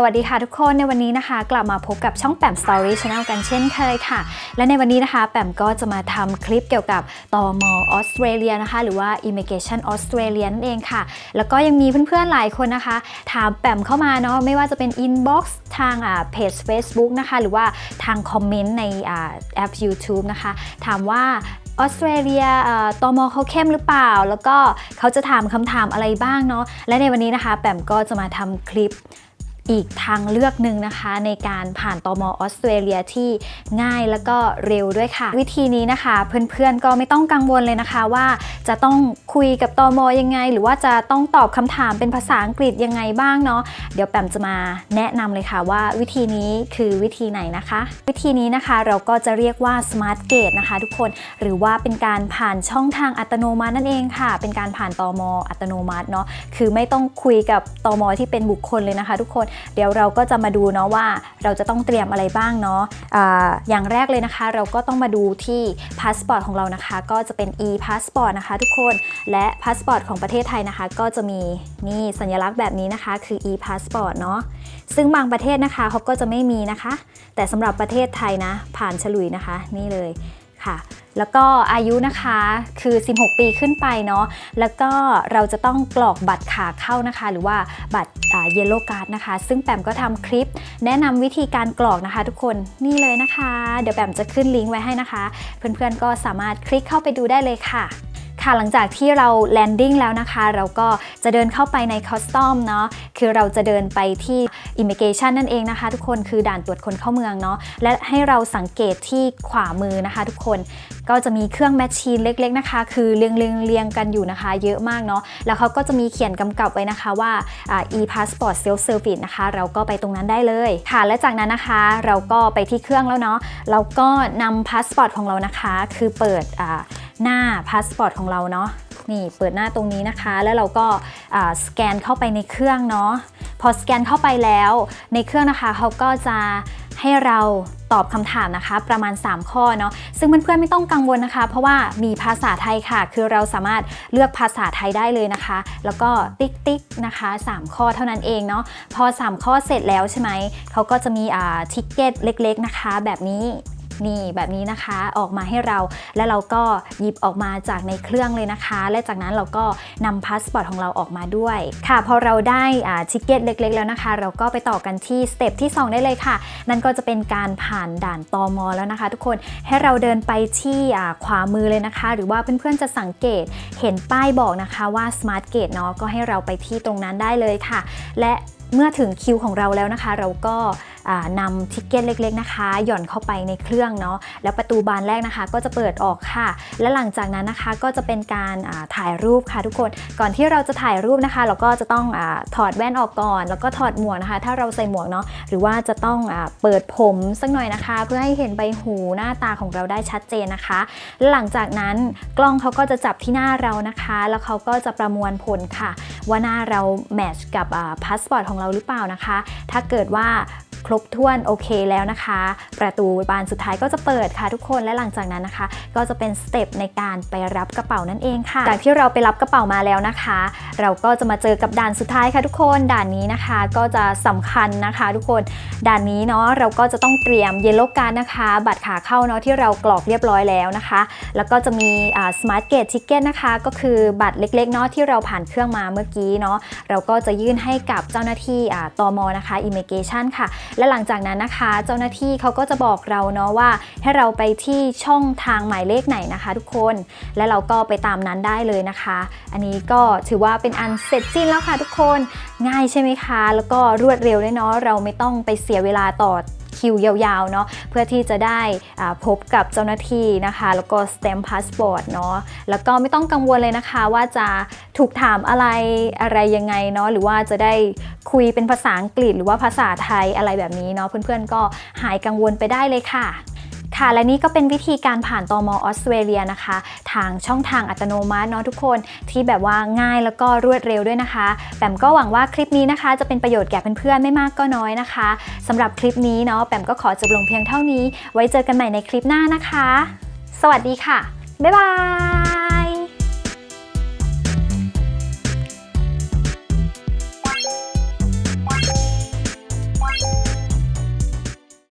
สวัสดีค่ะทุกคนในวันนี้นะคะ กลับมาพบกับช่องแปม Story Channel กันเช่นเคยค่ะ และในวันนี้นะคะ แปมก็จะมาทำคลิปเกี่ยวกับตอมออสเตรเลียนะคะ หรือว่า Immigration Australia นั่นเองค่ะ แล้วก็ยังมีเพื่อนๆหลายคนนะคะ ถามแปมเข้ามาเนาะไม่ว่าจะเป็น Inbox ทางอ่าเพจ Facebook นะคะ หรือว่าทางคอมเมนต์ในอ่าแอป YouTube นะคะ ถามว่าออสเตรเลียเอ่อตมเขาเข้มหรือเปล่า แล้วก็เขาจะถามคำถามอะไรบ้างเนาะและในวันนี้นะคะ แปมก็จะมาทำคลิป อีกทางเลือกหนึ่งนะคะ ในการผ่านตมออสเตรเลียที่ง่ายแล้วก็เร็วด้วยค่ะ วิธีนี้นะคะ เพื่อนๆก็ไม่ต้องกังวลเลยนะคะว่าจะต้องคุยกับตมยังไง หรือว่าจะต้องตอบคำถามเป็นภาษาอังกฤษยังไงบ้างเนาะเดี๋ยวแปมจะมาแนะนำเลยค่ะว่าวิธีนี้คือวิธีไหนนะคะ วิธีนี้นะคะเราก็จะเรียกว่า Smart Gate นะคะ ทุกคนหรือว่าเป็นการผ่านช่องทางอัตโนมัตินั่นเองค่ะ เป็นการผ่านตมอัตโนมัติเนาะคือไม่ต้องคุยกับตมที่เป็นบุคคลเลยนะคะ ทุกคนเดี๋ยวเราก็จะมาดูเนาะว่าเราจะต้องเตรียมอะไรบ้างเนาะอาอย่างแรกเลยนะคะ เราก็ต้องมาดูที่พาสปอร์ตของเรานะคะ ก็จะเป็น e passport นะคะ ทุกคนและพาสปอร์ตของประเทศไทยนะคะ ก็จะมีนี่สัญลักษณ์แบบนี้นะคะ คือ e passport เนาะซึ่งบางประเทศนะคะเขาก็จะไม่มีนะคะ แต่สำหรับประเทศไทยนะ ผ่านฉลุยนะคะ นี่เลย ค่ะ แล้วก็อายุนะคะคือ 16 ปีขึ้นไปเนาะ แล้วก็เราจะต้องกรอกบัตรขาเข้านะคะ หรือว่าบัตรเยลโล่การ์ดนะคะ ซึ่งแปมก็ทำคลิป แนะนำวิธีการกรอกนะคะทุกคน นี่เลยนะคะ เดี๋ยวแปมจะขึ้นลิงก์ไว้ให้นะคะ เพื่อนๆก็สามารถคลิกเข้าไปดูได้เลยค่ะ ค่ะหลังจากที่เราแลนดิ้งแล้วนะคะ เราก็จะเดินเข้าไปในคอสตอมเนาะคือเราจะเดินไปที่ Immigration นั่นเองนะคะ ทุกคนคือด่านตรวจคนเข้าเมืองเนาะและให้เราสังเกตที่ขวามือนะคะ ทุกคนก็จะมีเครื่องแมชชีนเล็ก ๆนะคะ คือเรียงเรียงเรียงกันอยู่นะคะ เยอะมากเนาะแล้วเขาก็จะมีเขียนกำกับไว้นะคะว่าอ่า e-passport self service นะคะ เราก็ไปตรงนั้นได้เลยค่ะ และจากนั้นนะคะเราก็ไปที่เครื่องแล้วเนาะเราก็นำพาสปอร์ตของเรานะคะ คือเปิดอ่า หน้าพาสปอร์ตของเราเนาะนี่เปิดหน้าตรงนี้นะคะ แล้วเราก็สแกนเข้าไปในเครื่องเนาะพอสแกนเข้าไปแล้วในเครื่องนะคะเขาก็จะให้เราตอบคำถามนะคะ ประมาณ 3 ข้อเนาะซึ่งเพื่อนๆไม่ต้องกังวลนะคะ เพราะว่ามีภาษาไทยค่ะ คือเราสามารถเลือกภาษาไทยได้เลยนะคะ แล้วก็ติ๊กติ๊กนะคะ 3 ข้อเท่านั้นเองเนาะพอ 3 ข้อเสร็จแล้วใช่ไหมเขาก็จะมีอ่าทิกเก็ตเล็ก ๆนะคะ แบบนี้ นี่แบบนี้นะคะออกมาให้เรา แล้วเราก็หยิบออกมาจากในเครื่องเลยนะคะ และจากนั้นเราก็นำพาสปอร์ตของเราออกมาด้วยค่ะ พอเราได้ทิคเก็ตเล็ก ๆ แล้วนะคะ เราก็ไปต่อกันที่สเต็ปที่ 2 ได้เลยค่ะ นั่นก็จะเป็นการผ่านด่านตอมอแล้วนะคะ ทุกคนให้เราเดินไปที่ขวามือเลยนะคะ หรือว่าเพื่อนๆจะสังเกตเห็นป้ายบอกนะคะว่า Smart Gate เนาะก็ให้เราไปที่ตรงนั้นได้เลยค่ะ และเมื่อถึงคิวของเราแล้วนะคะ เราก็ นำทิกเก็ตเล็กๆนะคะ หย่อนเข้าไปในเครื่องเนาะแล้วประตูบานแรกนะคะ ก็จะเปิดออกค่ะ และหลังจากนั้นนะคะก็จะเป็นการถ่ายรูปค่ะทุกคนก่อนที่เราจะถ่ายรูปนะคะ เราก็จะต้องอถอดแว่นออกก่อน แล้วก็ถอดหมวกนะคะ ถ้าเราใส่หมวกเนาะหรือว่าจะต้องอเปิดผมสักหน่อยนะคะ เพื่อให้เห็นใบหูหน้าตาของเราได้ชัดเจนนะคะและหลังจากนั้นกล้องเขาก็จะจับที่หน้าเรานะคะ แล้วเขาก็จะประมวลผลค่ะ ว่าหน้าเราแมทช์กับพาสปอร์ตของเราหรือเปล่านะคะ ถ้าเกิดว่าครบถ้วนโอเคแล้วนะคะ ประตูบานสุดท้ายก็จะเปิดค่ะทุกคนและหลังจากนั้นนะคะ ก็จะเป็นสเต็ปในการไปรับกระเป๋านั่นเองค่ะ จากที่เราไปรับกระเป๋ามาแล้วนะคะ เราก็จะมาเจอกับด่านสุดท้ายค่ะทุกคนด่านนี้นะคะ ก็จะสำคัญนะคะ ทุกคนด่านนี้เนาะเราก็จะต้องเตรียมเยลโล่การ์ดนะคะ บัตรขาเข้าเนาะที่เรากรอกเรียบร้อยแล้วนะคะ แล้วก็จะมีสมาร์ทเกตทิเก็ตนะคะ ก็คือบัตรเล็กๆเนาะที่เราผ่านเครื่องมาเมื่อกี้เนาะเราก็จะยื่นให้กับเจ้าหน้าที่ตมนะคะ Immigration ค่ะและหลังจากนั้นนะคะ เจ้าหน้าที่เขาก็จะบอกเราเนาะว่าให้เราไปที่ช่องทางหมายเลขไหนนะคะ ทุกคน และเราก็ไปตามนั้นได้เลยนะคะ อันนี้ก็ถือว่าเป็นอันเสร็จสิ้นแล้วค่ะทุกคน ง่ายใช่ไหมคะ แล้วก็รวดเร็วด้วยเนาะเราไม่ต้องไปเสียเวลาต่อ คิวยาวๆเนาะเพื่อที่จะได้พบกับเจ้าหน้าที่นะคะ แล้วก็ส t ตม p พาสปอร์ตเนาะแล้วก็ไม่ต้องกังวลเลยนะคะ ว่าจะถูกถามอะไรอะไรยังไงเนาะหรือว่าจะได้คุยเป็นภาษาอังกฤษ หรือว่าภาษาไทยอะไรแบบนี้เนาะเพื่อนๆก็หายกังวลไปได้เลยค่ะ ค่ะและนี่ก็เป็นวิธีการผ่านตอมออสเตรเลียนะคะ ทางช่องทางอัตโนมัติเนาะทุกคนที่แบบว่าง่ายแล้วก็รวดเร็วด้วยนะคะแปมก็หวังว่าคลิปนี้นะคะ จะเป็นประโยชน์แก่เพื่อนๆไม่มากก็น้อยนะคะสำหรับคลิปนี้เนาะแปมก็ขอจบลงเพียงเท่านี้ ไว้เจอกันใหม่ในคลิปหน้านะคะ สวัสดีค่ะบ๊ายบาย